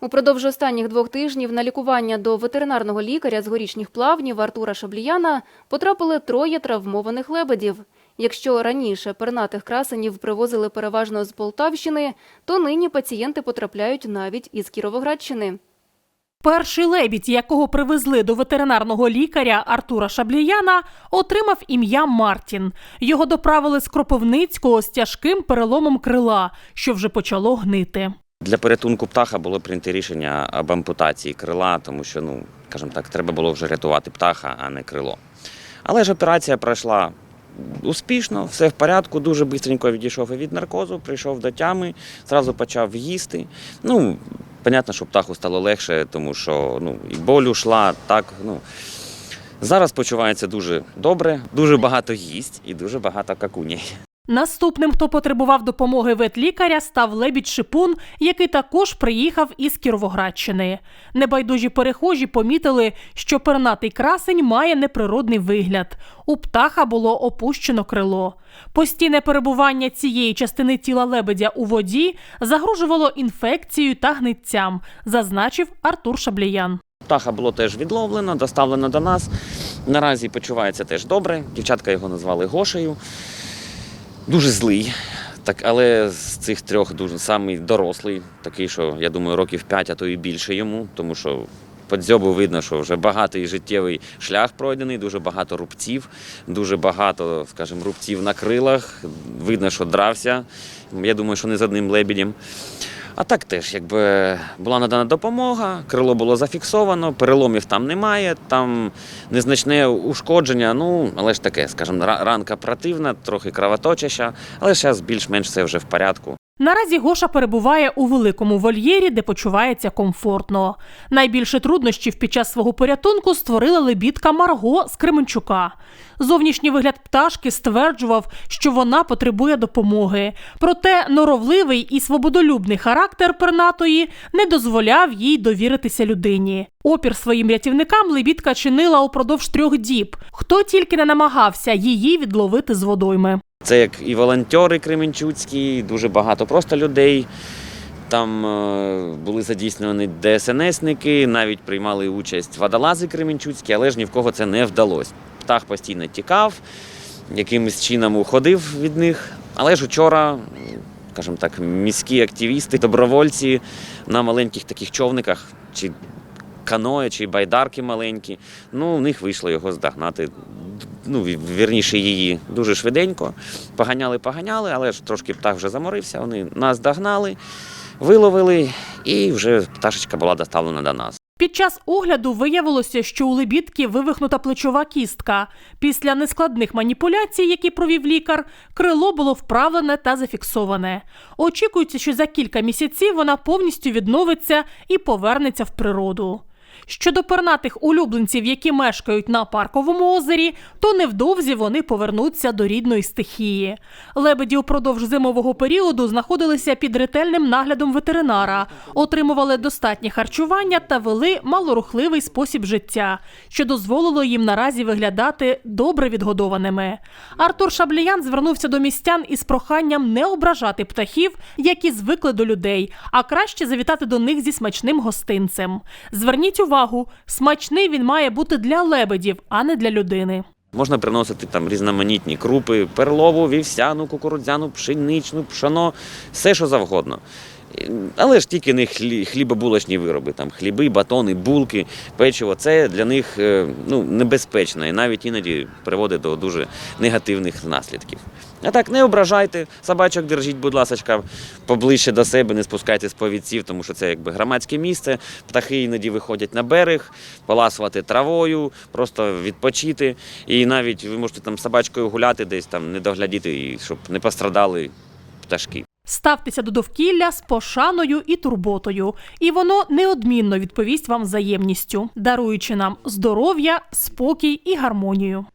Упродовж останніх двох тижнів на лікування до ветеринарного лікаря з горішніх плавнів Артура Шабліяна потрапили троє травмованих лебедів. Якщо раніше пернатих красенів привозили переважно з Полтавщини, то нині пацієнти потрапляють навіть із Кіровоградщини. Перший лебідь, якого привезли до ветеринарного лікаря Артура Шабліяна, отримав ім'я Мартін. Його доправили з Кропивницького з тяжким переломом крила, що вже почало гнити. Для порятунку птаха було прийнято рішення об ампутації крила, тому що, ну, скажімо так, треба було вже рятувати птаха, а не крило. Але ж операція пройшла успішно, все в порядку, дуже швидко відійшов від наркозу, прийшов до тями, зразу почав їсти. Ну, понятно, що птаху стало легше, тому що ну, і боль ушла, так, ну. Зараз почувається дуже добре, дуже багато їсть і дуже багато какуній. Наступним, хто потребував допомоги ветлікаря, став лебідь Шипун, який також приїхав із Кіровоградщини. Небайдужі перехожі помітили, що пернатий красень має неприродний вигляд. У птаха було опущено крило. Постійне перебування цієї частини тіла лебедя у воді загрожувало інфекцією та гниттям, зазначив Артур Шабліян. Птаха було теж відловлено, доставлено до нас. Наразі почувається теж добре. Дівчатка його назвали Гошею. Дуже злий. Так, але з цих трьох дуже самий дорослий, такий, що я думаю, років 5, а то і більше йому, тому що по дзьобу видно, що вже багатий життєвий шлях пройдений, дуже багато рубців, дуже багато, скажімо, рубців на крилах. Видно, що дрався. Я думаю, що не з одним лебідем. А так теж, якби була надана допомога, крило було зафіксовано, переломів там немає, там незначне ушкодження, ну, але ж таке, скажімо, ранка противна, трохи кровоточаща, але зараз більш-менш все вже в порядку. Наразі Гоша перебуває у великому вольєрі, де почувається комфортно. Найбільше труднощів під час свого порятунку створила лебідка Марго з Кременчука. Зовнішній вигляд пташки стверджував, що вона потребує допомоги. Проте норовливий і свободолюбний характер пернатої не дозволяв їй довіритися людині. Опір своїм рятівникам лебідка чинила упродовж трьох діб. Хто тільки не намагався її відловити з водойми. Це як і волонтери кременчуцькі, дуже багато просто людей. Там е, були задійснені ДСНСники, навіть приймали участь водолази кременчуцькі, але ж ні в кого це не вдалося. Птах постійно тікав, якимось чином уходив від них. Але ж учора, скажімо так, міські активісти, добровольці на маленьких таких човниках, чи каное, чи байдарки маленькі, ну, в них вийшло його здогнати ну, вірніше її дуже швиденько. Поганяли, поганяли, але ж трошки птах вже заморився. Вони нас догнали, виловили, і вже пташечка була доставлена до нас. Під час огляду виявилося, що у лебідки вивихнута плечова кістка. Після нескладних маніпуляцій, які провів лікар, крило було вправлене та зафіксоване. Очікується, що за кілька місяців вона повністю відновиться і повернеться в природу. Щодо пернатих улюбленців, які мешкають на парковому озері, то невдовзі вони повернуться до рідної стихії. Лебеді упродовж зимового періоду знаходилися під ретельним наглядом ветеринара, отримували достатнє харчування та вели малорухливий спосіб життя, що дозволило їм наразі виглядати добре відгодованими. Артур Шабліян звернувся до містян із проханням не ображати птахів, які звикли до людей, а краще завітати до них зі смачним гостинцем. Зверніть увагу, смачний він має бути для лебедів, а не для людини. Можна приносити там різноманітні крупи, перлову, вівсяну, кукурудзяну, пшеничну, пшено, все що завгодно. Але ж тільки не хлі, хлібобулочні вироби, там хліби, батони, булки, печиво. Це для них е, ну, небезпечно і навіть іноді приводить до дуже негативних наслідків. А так не ображайте, собачок держіть, будь ласка, поближче до себе, не спускайте з повідців, тому що це якби громадське місце. Птахи іноді виходять на берег, поласувати травою, просто відпочити. І навіть ви можете там собачкою гуляти десь там, не доглядіти, щоб не пострадали пташки. Ставтеся до довкілля з пошаною і турботою, і воно неодмінно відповість вам взаємністю, даруючи нам здоров'я, спокій і гармонію.